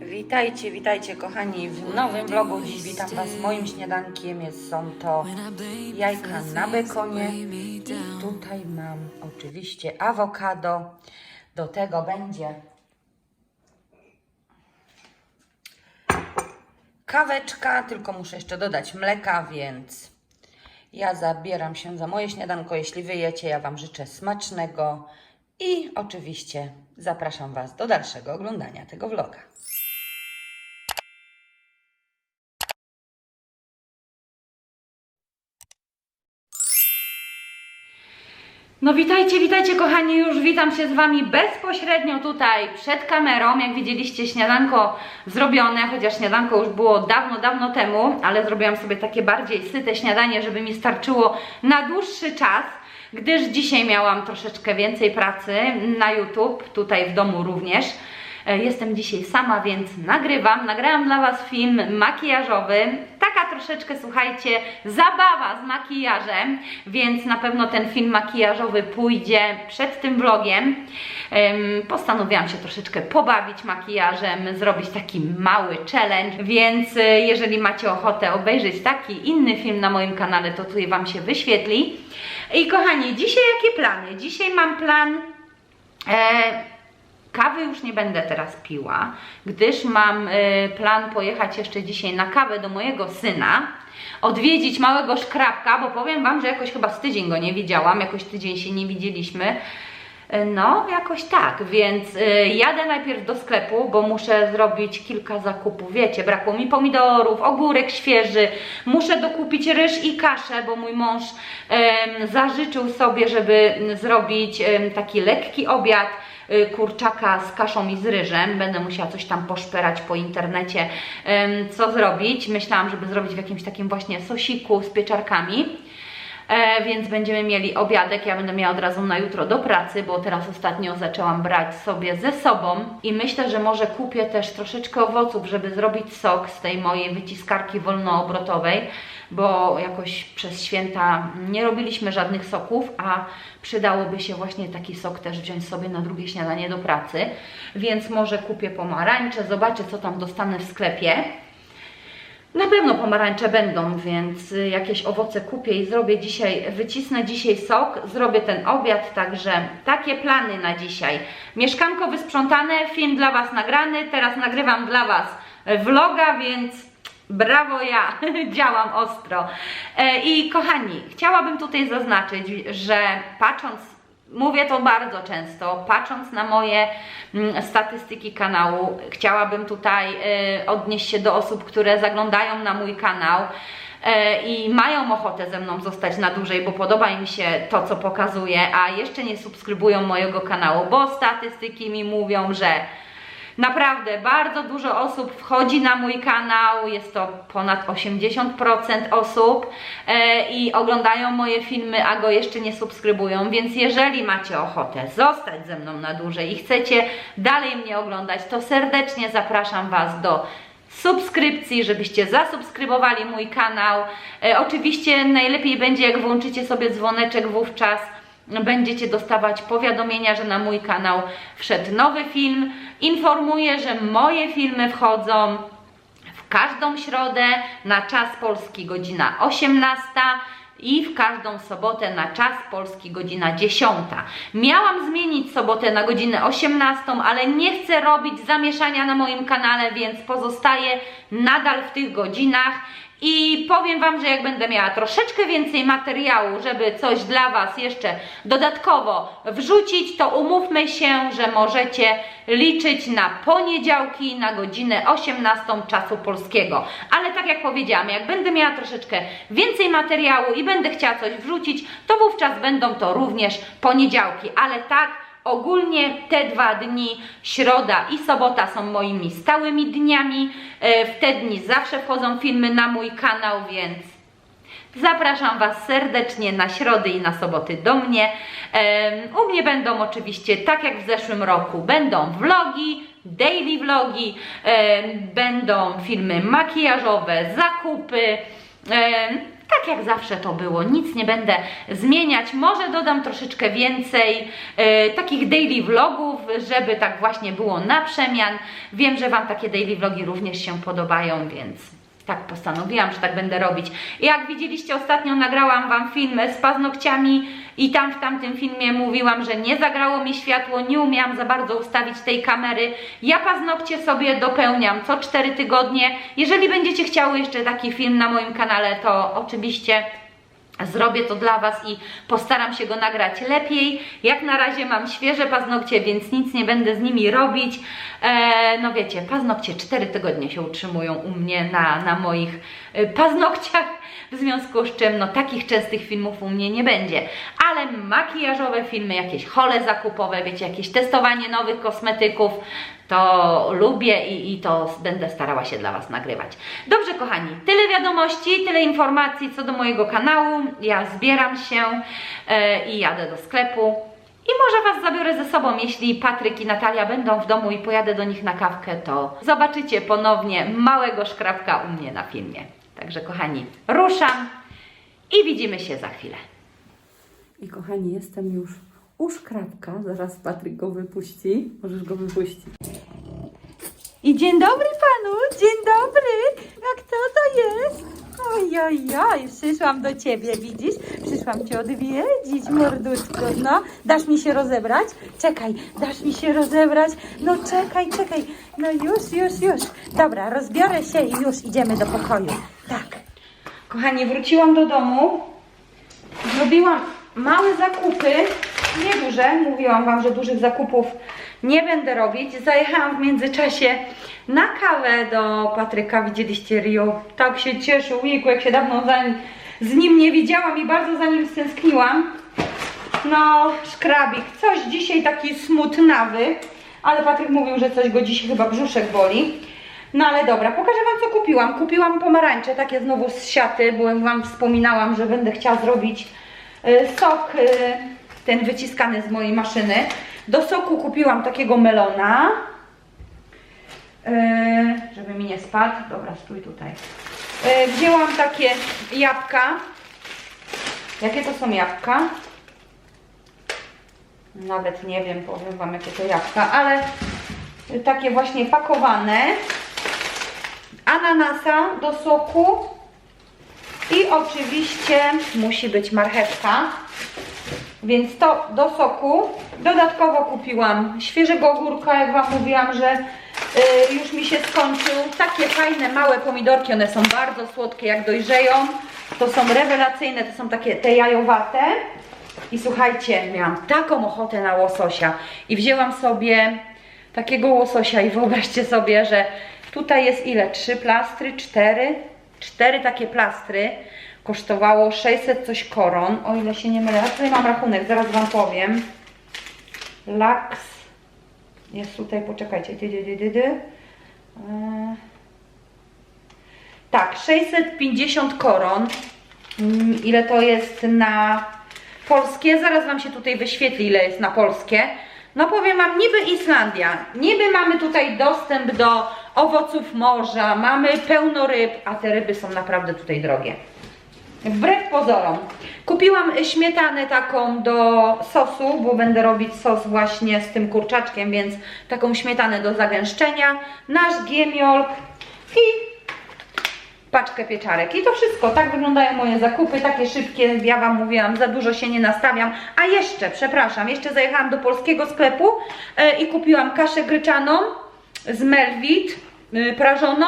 Witajcie, witajcie kochani w nowym vlogu. Dziś witam Was moim śniadankiem. Jest, są to jajka na bekonie. I tutaj mam oczywiście awokado. Do tego będzie kaweczka, tylko muszę jeszcze dodać mleka, więc ja zabieram się za moje śniadanko. Jeśli Wy jecie, ja Wam życzę smacznego i oczywiście zapraszam Was do dalszego oglądania tego vloga. No witajcie, witajcie kochani, już witam się z Wami bezpośrednio tutaj przed kamerą. Jak widzieliście śniadanko zrobione, chociaż śniadanko już było dawno, dawno temu, ale zrobiłam sobie takie bardziej syte śniadanie, żeby mi starczyło na dłuższy czas, gdyż dzisiaj miałam troszeczkę więcej pracy na YouTube, tutaj w domu również. E, Jestem dzisiaj sama, więc nagrywam. Nagrałam dla Was film makijażowy. Taka troszeczkę, słuchajcie, zabawa z makijażem, więc na pewno ten film makijażowy pójdzie przed tym vlogiem. Em, Postanowiłam się troszeczkę pobawić makijażem, zrobić taki mały challenge, więc e, jeżeli macie ochotę obejrzeć taki inny film na moim kanale, to tutaj Wam się wyświetli. I kochani, dzisiaj jakie plany? Dzisiaj mam plan e, Kawy już nie będę teraz piła, gdyż mam y, plan pojechać jeszcze dzisiaj na kawę do mojego syna, odwiedzić małego szkrabka, bo powiem Wam, że jakoś chyba z tydzień go nie widziałam, jakoś tydzień się nie widzieliśmy. Y, No, jakoś tak, więc y, jadę najpierw do sklepu, bo muszę zrobić kilka zakupów. Wiecie, brakło mi pomidorów, ogórek świeży, muszę dokupić ryż i kaszę, bo mój mąż em, zażyczył sobie, żeby mm, zrobić taki lekki obiad kurczaka z kaszą i z ryżem. Będę musiała coś tam poszperać po internecie, co zrobić. Myślałam, żeby zrobić w jakimś takim właśnie sosiku z pieczarkami. E, więc będziemy mieli obiadek. Ja będę miała od razu na jutro do pracy, bo teraz ostatnio zaczęłam brać sobie ze sobą i myślę, że może kupię też troszeczkę owoców, żeby zrobić sok z tej mojej wyciskarki wolnoobrotowej, bo jakoś przez święta nie robiliśmy żadnych soków, a przydałoby się właśnie taki sok też wziąć sobie na drugie śniadanie do pracy. Więc może kupię pomarańcze, zobaczę co tam dostanę w sklepie. Na pewno pomarańcze będą, więc y, jakieś owoce kupię i zrobię dzisiaj, wycisnę dzisiaj sok, zrobię ten obiad, także takie plany na dzisiaj. Mieszkanko wysprzątane, film dla Was nagrany, teraz nagrywam dla Was vloga, więc brawo ja, działam ostro. E, I kochani, chciałabym tutaj zaznaczyć, że patrząc Mówię to bardzo często, patrząc na moje mm, statystyki kanału, chciałabym tutaj y, odnieść się do osób, które zaglądają na mój kanał y, i mają ochotę ze mną zostać na dłużej, bo podoba im się to, co pokazuję, a jeszcze nie subskrybują mojego kanału, bo statystyki mi mówią, że Naprawdę bardzo dużo osób wchodzi na mój kanał, jest to ponad 80% osób e, i oglądają moje filmy, a go jeszcze nie subskrybują, więc jeżeli macie ochotę zostać ze mną na dłużej i chcecie dalej mnie oglądać, to serdecznie zapraszam Was do subskrypcji, żebyście zasubskrybowali mój kanał. E, oczywiście najlepiej będzie jak włączycie sobie dzwoneczek wówczas będziecie dostawać powiadomienia, że na mój kanał wszedł nowy film. Informuję, że moje filmy wchodzą w każdą środę na czas polski godzina 18 i w każdą sobotę na czas polski godzina 10. Miałam zmienić sobotę na godzinę 18, ale nie chcę robić zamieszania na moim kanale, więc pozostaję nadal w tych godzinach. I powiem Wam, że jak będę miała troszeczkę więcej materiału, żeby coś dla Was jeszcze dodatkowo wrzucić, to umówmy się, że możecie liczyć na poniedziałki na godzinę 18 czasu polskiego. Ale tak jak powiedziałam, jak będę miała troszeczkę więcej materiału i będę chciała coś wrzucić, to wówczas będą to również poniedziałki. Ale tak, Ogólnie te dwa dni, środa i sobota są moimi stałymi dniami. E, W te dni zawsze wchodzą filmy na mój kanał, więc zapraszam Was serdecznie na środy i na soboty do mnie. U mnie będą oczywiście, tak jak w zeszłym roku, będą vlogi, daily vlogi, będą filmy makijażowe, zakupy. Tak jak zawsze to było, nic nie będę zmieniać. Może dodam troszeczkę więcej e, takich daily vlogów, żeby tak właśnie było na przemian. Wiem, że Wam takie daily vlogi również się podobają, więc tak postanowiłam, że tak będę robić. Jak widzieliście ostatnio nagrałam Wam film z paznokciami i tam w tamtym filmie mówiłam, że nie zagrało mi światło, nie umiałam za bardzo ustawić tej kamery. Ja paznokcie sobie dopełniam co 4 tygodnie. Jeżeli będziecie chciały jeszcze taki film na moim kanale, to oczywiście Zrobię to dla Was i postaram się go nagrać lepiej. Jak na razie mam świeże paznokcie, więc nic nie będę z nimi robić. E, no wiecie, paznokcie 4 tygodnie się utrzymują u mnie na, na moich e, paznokciach, w związku z czym no takich częstych filmów u mnie nie będzie. Ale makijażowe filmy, jakieś hole zakupowe, wiecie, jakieś testowanie nowych kosmetyków, to lubię i, i to będę starała się dla Was nagrywać. Dobrze, kochani, tyle wiadomości, tyle informacji co do mojego kanału. Ja zbieram się e, i jadę do sklepu. I może Was zabiorę ze sobą, jeśli Patryk i Natalia będą w domu i pojadę do nich na kawkę, to zobaczycie ponownie małego szkrabka u mnie na filmie. Także kochani, ruszam i widzimy się za chwilę. I kochani, jestem już u szkrabka. Zaraz Patryk go wypuści. Możesz go wypuścić. I dzień dobry panu, dzień dobry. A kto to jest? Oj, oj, oj, przyszłam do ciebie, widzisz? Przyszłam cię odwiedzić, morduszko. No, dasz mi się rozebrać? Czekaj, dasz mi się rozebrać? No czekaj, czekaj. No już, już, już. Dobra, rozbiorę się i już idziemy do pokoju. Tak. Kochani, wróciłam do domu. Zrobiłam małe zakupy, nie duże. Mówiłam Wam, że dużych zakupów nie będę robić. Zajechałam w międzyczasie na kawę do Patryka. Widzieliście Rio? Tak się cieszył, ujku, jak się dawno za, z nim nie widziałam i bardzo za nim stęskniłam. No, szkrabik, coś dzisiaj taki smutnawy, ale Patryk mówił, że coś go dzisiaj chyba brzuszek boli. No ale dobra, pokażę Wam co kupiłam. Kupiłam pomarańcze, takie znowu z siaty, bo Wam wspominałam, że będę chciała zrobić y, sok, y, ten wyciskany z mojej maszyny. Do soku kupiłam takiego melona, y, żeby mi nie spadł. Dobra, stój tutaj. Y, wzięłam takie jabłka. Jakie to są jabłka? Nawet nie wiem, powiem Wam jakie to jabłka, ale takie właśnie pakowane. Ananasa do soku i oczywiście musi być marchewka. Więc to do soku. Dodatkowo kupiłam świeżego ogórka, jak Wam mówiłam, że y, już mi się skończył. Takie fajne, małe pomidorki, one są bardzo słodkie, jak dojrzeją. To są rewelacyjne, to są takie te jajowate. I słuchajcie, miałam taką ochotę na łososia i wzięłam sobie takiego łososia i wyobraźcie sobie, że tutaj jest ile? Trzy plastry? Cztery? Cztery takie plastry. Kosztowało 600 coś koron, o ile się nie mylę. Tutaj mam rachunek, zaraz Wam powiem. Laks jest tutaj, poczekajcie. Dy, dy, dy, dy. Eee, Tak, 650 koron. Mm, Ile to jest na polskie? Zaraz Wam się tutaj wyświetli, ile jest na polskie. No powiem Wam, niby Islandia, niby mamy tutaj dostęp do owoców morza, mamy pełno ryb, a te ryby są naprawdę tutaj drogie. Wbrew pozorom. Kupiłam śmietanę taką do sosu, bo będę robić sos właśnie z tym kurczaczkiem, więc taką śmietanę do zagęszczenia, nasz giemiolk i paczkę pieczarek. I to wszystko. Tak wyglądają moje zakupy, takie szybkie. Ja Wam mówiłam, za dużo się nie nastawiam. A jeszcze, przepraszam, jeszcze zajechałam do polskiego sklepu e, i kupiłam kaszę gryczaną z Melvit y, prażoną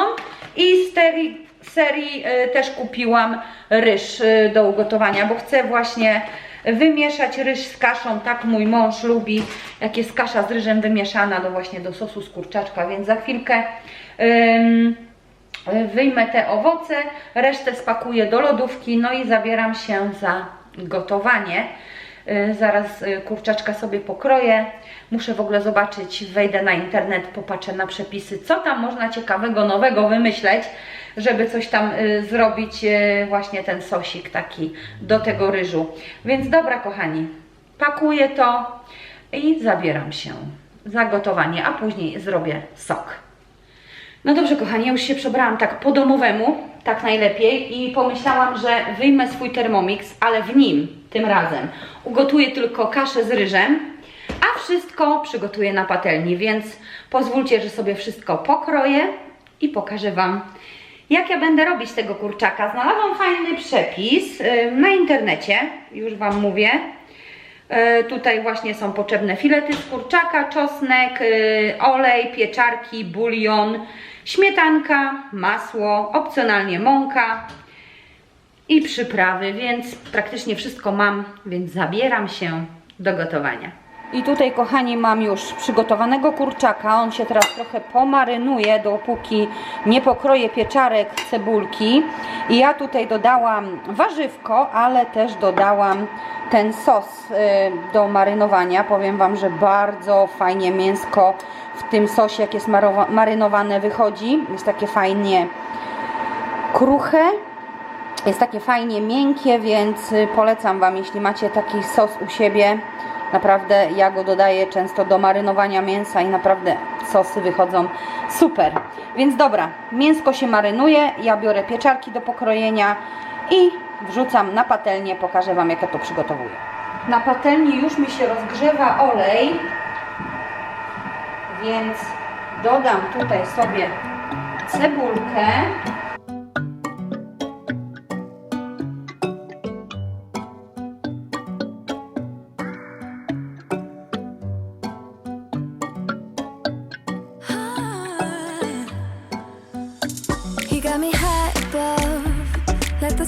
i tej serii y, też kupiłam ryż y, do ugotowania, bo chcę właśnie wymieszać ryż z kaszą, tak mój mąż lubi, jak jest kasza z ryżem wymieszana, no właśnie do sosu z kurczaczka, więc za chwilkę wyjmę te owoce, resztę spakuję do lodówki, no i zabieram się za gotowanie. Y, Zaraz kurczaczka sobie pokroję. Muszę w ogóle zobaczyć, wejdę na internet, popatrzę na przepisy, co tam można ciekawego, nowego wymyśleć, żeby coś tam y, zrobić, y, właśnie ten sosik taki do tego ryżu. Więc dobra, kochani, pakuję to i zabieram się za gotowanie, a później zrobię sok. No dobrze, kochani, ja już się przebrałam tak po domowemu. tak najlepiej i pomyślałam, że wyjmę swój Thermomix, ale w nim tym razem ugotuję tylko kaszę z ryżem, a wszystko przygotuję na patelni, więc pozwólcie, że sobie wszystko pokroję i pokażę Wam, jak ja będę robić tego kurczaka. Znalazłam fajny przepis y, na internecie, już Wam mówię. E, Tutaj właśnie są potrzebne filety z kurczaka, czosnek, y, olej, pieczarki, bulion, śmietanka, masło, opcjonalnie mąka i przyprawy, więc praktycznie wszystko mam, więc zabieram się do gotowania. I tutaj, kochani, mam już przygotowanego kurczaka. On się teraz trochę pomarynuje, dopóki nie pokroję pieczarek, cebulki. I ja tutaj dodałam warzywko, ale też dodałam ten sos y, do marynowania. Powiem Wam, że bardzo fajnie mięsko w tym sosie, jak jest marynowane, wychodzi. Jest takie fajnie kruche. Jest takie fajnie miękkie, więc y, polecam Wam, jeśli macie taki sos u siebie. Naprawdę ja go dodaję często do marynowania mięsa i naprawdę sosy wychodzą super. Więc dobra, mięsko się marynuje, ja biorę pieczarki do pokrojenia i wrzucam na patelnię, pokażę Wam jak ja to przygotowuję. Na patelni już mi się rozgrzewa olej, więc dodam tutaj sobie cebulkę.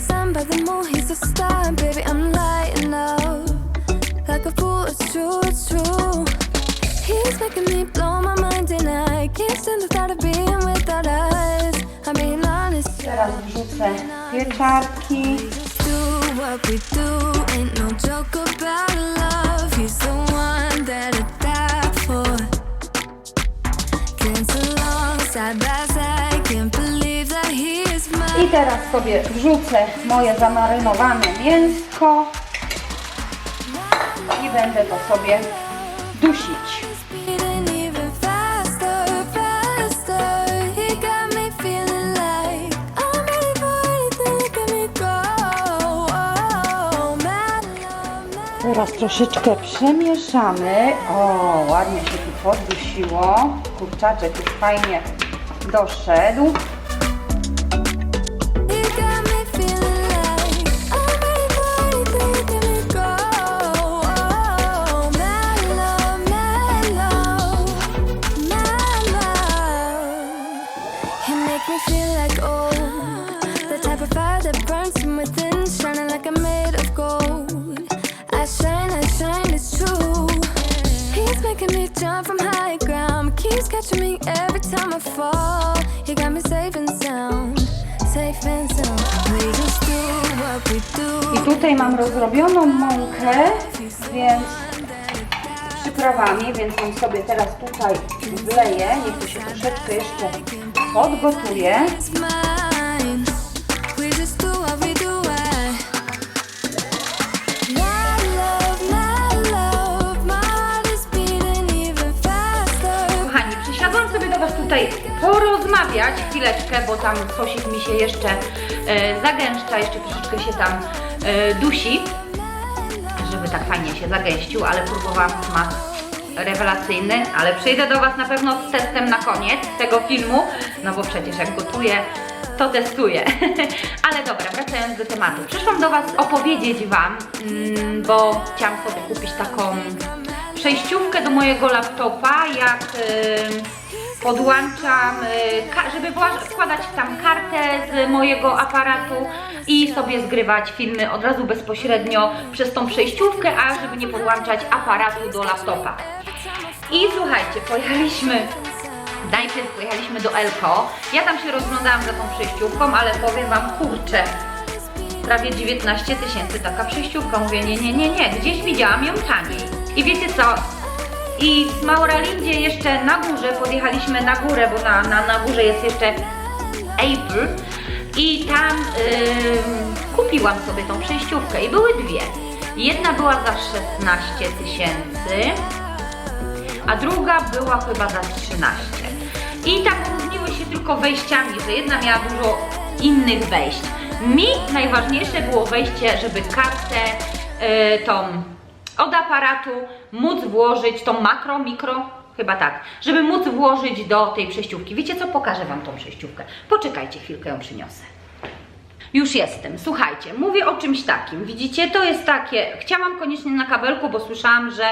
Sun by the moon. He's a star, baby. I'm lighting up, like a fool. It's true, it's true. He's making me blow my mind, and I can't stand the thought of being without us. I'm being honest. Teraz wrzucę pieczarki. Do what we do, ain't no joke about love. He's the one that I die for. Dance along side by side, can't believe that he. I teraz sobie wrzucę moje zamarynowane mięsko i będę to sobie dusić. Teraz troszeczkę przemieszamy. O, ładnie się tu poddusiło. Kurczaczek już fajnie doszedł. Ground, keeps catching me every time I fall. He got me safe and sound, safe and sound. We just do what we do. I tutaj mam rozrobioną mąkę, więc z przyprawami, więc ją sobie teraz tutaj wleję. Niech to się troszeczkę jeszcze podgotuje. Tutaj porozmawiać chwileczkę, bo tam sosik mi się jeszcze e, zagęszcza, jeszcze troszeczkę się tam e, dusi, żeby tak fajnie się zagęścił, ale próbowałam smak rewelacyjny, ale przyjdę do Was na pewno z testem na koniec tego filmu, no bo przecież jak gotuję, to testuję. ale dobra, wracając do tematu. Przyszłam do Was opowiedzieć Wam, mm, bo chciałam sobie kupić taką przejściówkę do mojego laptopa, jak podłączam, y, żeby wkładać tam kartę z mojego aparatu i sobie zgrywać filmy od razu bezpośrednio przez tą przejściówkę, a żeby nie podłączać aparatu do laptopa. I słuchajcie, pojechaliśmy Najpierw pojechaliśmy do Elko. Ja tam się rozglądałam za tą przejściówką, ale powiem Wam, kurczę, prawie 19 tysięcy taka przejściówka. Mówię, nie, nie, nie, nie, gdzieś widziałam ją taniej. I wiecie co? I w Mauralindzie jeszcze na górze, podjechaliśmy na górę, bo na, na, na górze jest jeszcze April i tam ym, kupiłam sobie tą przejściówkę i były dwie. Jedna była za 16 tysięcy, a druga była chyba za 13. I tak różniły się tylko wejściami, że jedna miała dużo innych wejść. Mi najważniejsze było wejście, żeby kartę e, tą od aparatu móc włożyć, tą makro, mikro, chyba tak, żeby móc włożyć do tej przejściówki. Wiecie co? Pokażę Wam tą przejściówkę. Poczekajcie chwilkę, ją przyniosę. Już jestem. Słuchajcie, mówię o czymś takim. Widzicie, to jest takie. Chciałam koniecznie na kabelku, bo słyszałam, że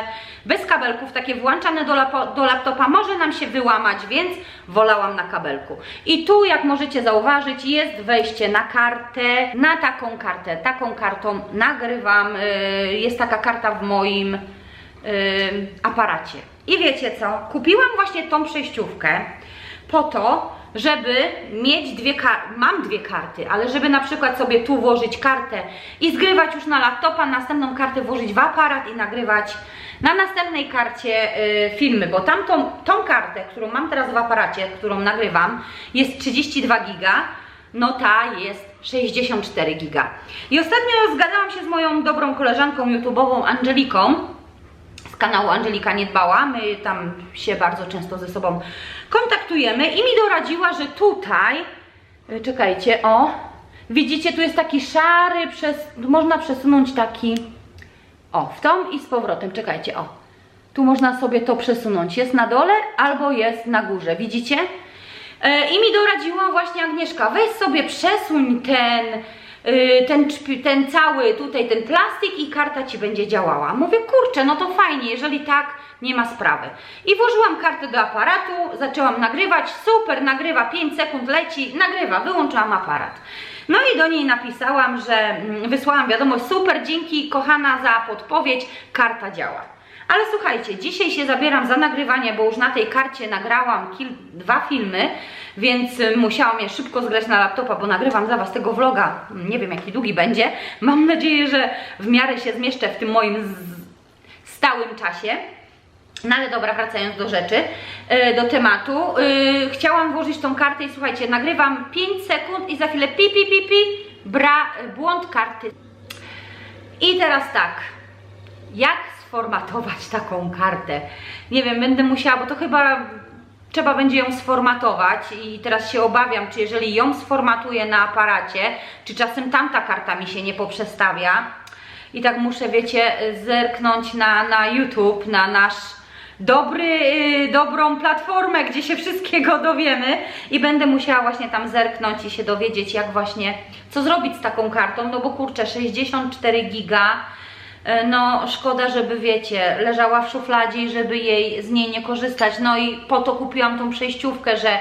bez kabelków, takie włączane do, lapo, do laptopa, może nam się wyłamać, więc wolałam na kabelku. I tu, jak możecie zauważyć, jest wejście na kartę, na taką kartę. Taką kartą nagrywam. Yy, jest taka karta w moim yy, aparacie. I wiecie co? Kupiłam właśnie tą przejściówkę po to, żeby mieć dwie karty, mam dwie karty, ale żeby na przykład sobie tu włożyć kartę i zgrywać już na laptopa, następną kartę włożyć w aparat i nagrywać na następnej karcie y, filmy, bo tamtą tą kartę, którą mam teraz w aparacie, którą nagrywam, jest 32 giga, no ta jest 64 giga. I ostatnio zgadałam się z moją dobrą koleżanką YouTube'ową Angeliką, kanału Angelika Nie Dbała. My tam się bardzo często ze sobą kontaktujemy i mi doradziła, że tutaj, y, czekajcie, o, widzicie, tu jest taki szary, przez, można przesunąć taki, o, w tą i z powrotem, czekajcie, o, tu można sobie to przesunąć, jest na dole albo jest na górze, widzicie? E, I mi doradziła właśnie Agnieszka, weź sobie przesuń ten, ten, czp- ten cały tutaj ten plastik i karta Ci będzie działała. Mówię, kurczę, no to fajnie, jeżeli tak, nie ma sprawy. I włożyłam kartę do aparatu, zaczęłam nagrywać, super, nagrywa, 5 sekund leci, nagrywa, wyłączyłam aparat. No i do niej napisałam, że mm, wysłałam wiadomość, super, dzięki kochana za podpowiedź, karta działa. Ale słuchajcie, dzisiaj się zabieram za nagrywanie, bo już na tej karcie nagrałam dwa filmy, więc y, musiałam je szybko zgrać na laptopa, bo nagrywam za Was tego vloga. Nie wiem jaki długi będzie. Mam nadzieję, że w miarę się zmieszczę w tym moim stałym czasie. No ale dobra, wracając do rzeczy, yy, do tematu. Yy, chciałam włożyć tą kartę i słuchajcie, nagrywam 5 sekund i za chwilę pi, pi, pi, pi, bra, błąd karty. I teraz tak, jak sformatować taką kartę? Nie wiem, będę musiała, bo to chyba trzeba będzie ją sformatować i teraz się obawiam, czy jeżeli ją sformatuję na aparacie, czy czasem tamta karta mi się nie poprzestawia. I tak muszę, wiecie, zerknąć na, na YouTube, na nasz dobry, yy, dobrą platformę, gdzie się wszystkiego dowiemy i będę musiała właśnie tam zerknąć i się dowiedzieć, jak właśnie, co zrobić z taką kartą, no bo kurczę, 64 giga, no szkoda, żeby wiecie, leżała w szufladzie i żeby jej z niej nie korzystać. No i po to kupiłam tą przejściówkę, że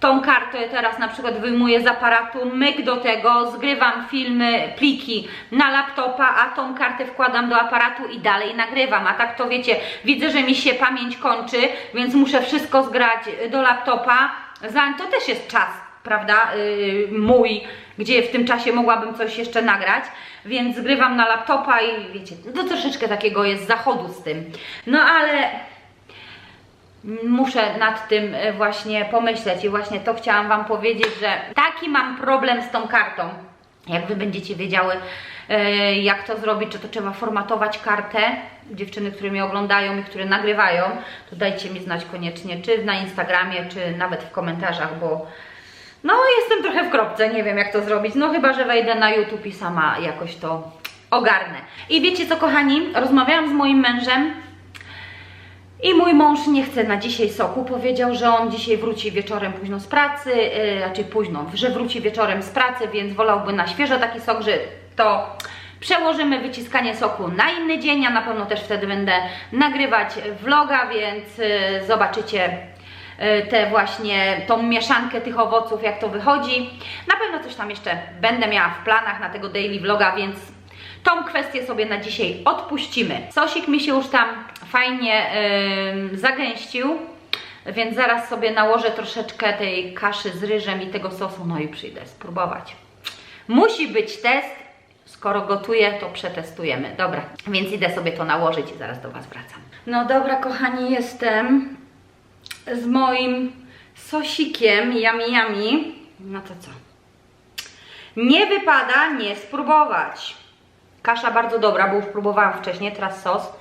tą kartę teraz na przykład wyjmuję z aparatu, myk do tego, zgrywam filmy, pliki na laptopa, a tą kartę wkładam do aparatu i dalej nagrywam. A tak to wiecie, widzę, że mi się pamięć kończy, więc muszę wszystko zgrać do laptopa. To też jest czas, prawda, yy, mój, gdzie w tym czasie mogłabym coś jeszcze nagrać, więc zgrywam na laptopa i wiecie, to troszeczkę takiego jest zachodu z tym. No ale muszę nad tym e, właśnie pomyśleć i właśnie to chciałam Wam powiedzieć, że taki mam problem z tą kartą. Jak Wy będziecie wiedziały, e, jak to zrobić, czy to trzeba formatować kartę, dziewczyny, które mnie oglądają i które nagrywają, to dajcie mi znać koniecznie, czy na Instagramie, czy nawet w komentarzach, bo no jestem trochę w kropce, nie wiem jak to zrobić, no chyba, że wejdę na YouTube i sama jakoś to ogarnę. I wiecie co kochani, rozmawiałam z moim mężem, i mój mąż nie chce na dzisiaj soku. Powiedział, że on dzisiaj wróci wieczorem późno z pracy, yy, raczej późno, że wróci wieczorem z pracy, więc wolałby na świeżo taki sok, że to przełożymy wyciskanie soku na inny dzień. Ja na pewno też wtedy będę nagrywać vloga, więc yy, zobaczycie te właśnie tą mieszankę tych owoców, jak to wychodzi. Na pewno coś tam jeszcze będę miała w planach na tego daily vloga, więc Tą kwestię sobie na dzisiaj odpuścimy. Sosik mi się już tam fajnie yy, zagęścił, więc zaraz sobie nałożę troszeczkę tej kaszy z ryżem i tego sosu, no i przyjdę spróbować. Musi być test, skoro gotuję, to przetestujemy. Dobra, więc idę sobie to nałożyć i zaraz do Was wracam. No dobra, kochani, jestem z moim sosikiem yummy yummy. No to co? Nie wypada nie spróbować. Kasza bardzo dobra, bo już próbowałam wcześniej, teraz sos.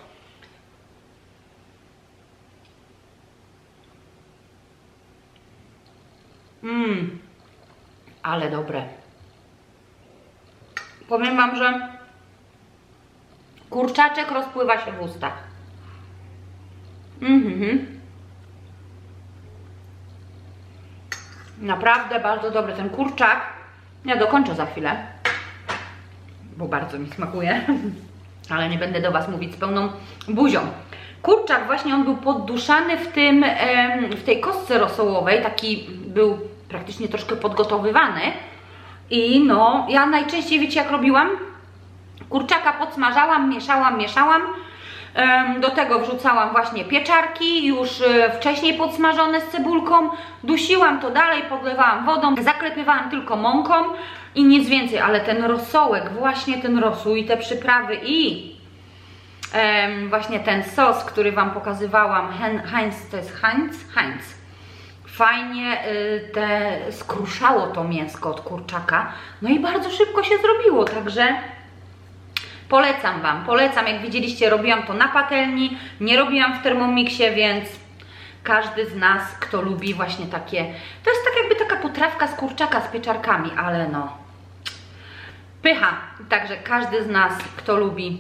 Mmm. ale dobre. Powiem Wam, że kurczaczek rozpływa się w ustach. Mhm. Naprawdę bardzo dobry ten kurczak. Ja dokończę za chwilę, bo bardzo mi smakuje, ale nie będę do Was mówić z pełną buzią. Kurczak właśnie on był podduszany w tym, w tej kostce rosołowej, taki był praktycznie troszkę podgotowywany. I no, ja najczęściej wiecie jak robiłam? Kurczaka podsmażałam, mieszałam, mieszałam. Do tego wrzucałam właśnie pieczarki, już e, wcześniej podsmażone z cebulką. Dusiłam to dalej, podlewałam wodą, zaklepywałam tylko mąką i nic więcej, ale ten rosołek, właśnie ten rosół i te przyprawy i właśnie ten sos, który Wam pokazywałam, Heinz, to jest Heinz? Heinz. Fajnie y, te, skruszało to mięsko od kurczaka, no i bardzo szybko się zrobiło, także Polecam Wam, polecam. Jak widzieliście, robiłam to na patelni, nie robiłam w Thermomixie, więc każdy z nas, kto lubi właśnie takie, to jest tak jakby taka potrawka z kurczaka z pieczarkami, ale no, pycha. Także każdy z nas, kto lubi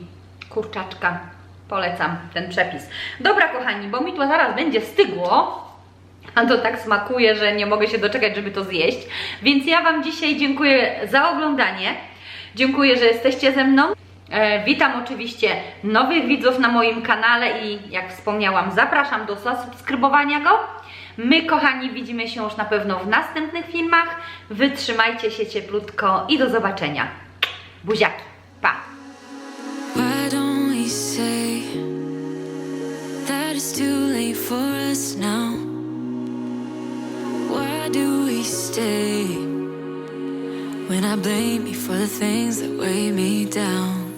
kurczaczka, polecam ten przepis. Dobra, kochani, bo mi to zaraz będzie stygło. A to tak smakuje, że nie mogę się doczekać, żeby to zjeść. Więc ja Wam dzisiaj dziękuję za oglądanie. Dziękuję, że jesteście ze mną. E, witam oczywiście nowych widzów na moim kanale i jak wspomniałam, zapraszam do zasubskrybowania go. My, kochani, widzimy się już na pewno w następnych filmach. Wytrzymajcie się cieplutko i do zobaczenia. Buziaki. Pa! When I blame you for the things that weigh me down?